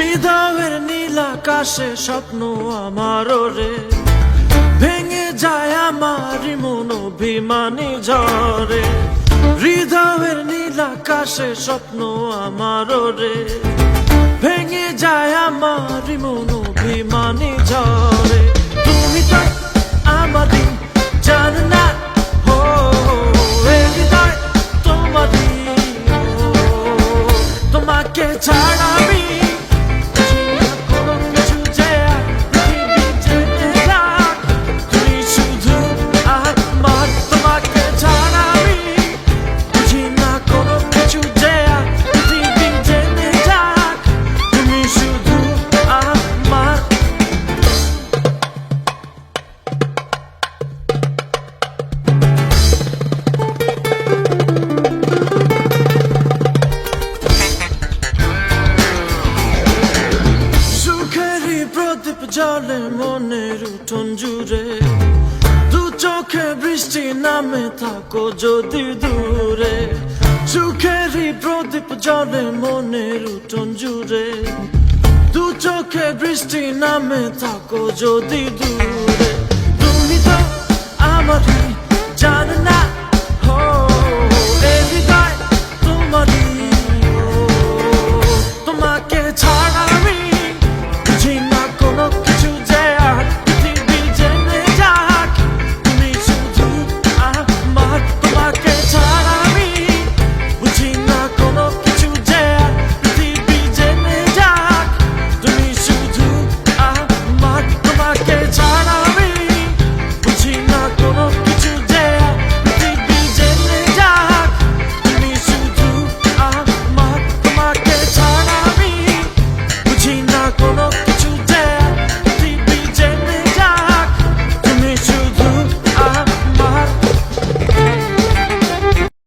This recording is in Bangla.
হৃদয়ের নীল আকাশে স্বপ্ন আমার রে। ভেঙে যায় আমার মন অভিমানী ঝরে হৃদয়ের নীল আকাশে স্বপ্ন আমার রে। ভেঙে যায় আমার মন অভিমানী ঝরে তুমি তো আমারই জান না হৃদয় তোমারই তোমাকে ছাড়া জলে মনের উঠোন জুড়ে, দু চোখে বৃষ্টি নামে থাকো যদি দূরে। সুখেরই প্রদীপ জলে মনের উঠোন জুড়ে, দু চোখে বৃষ্টি নামে থাকো যদি দূরে। তুমি তো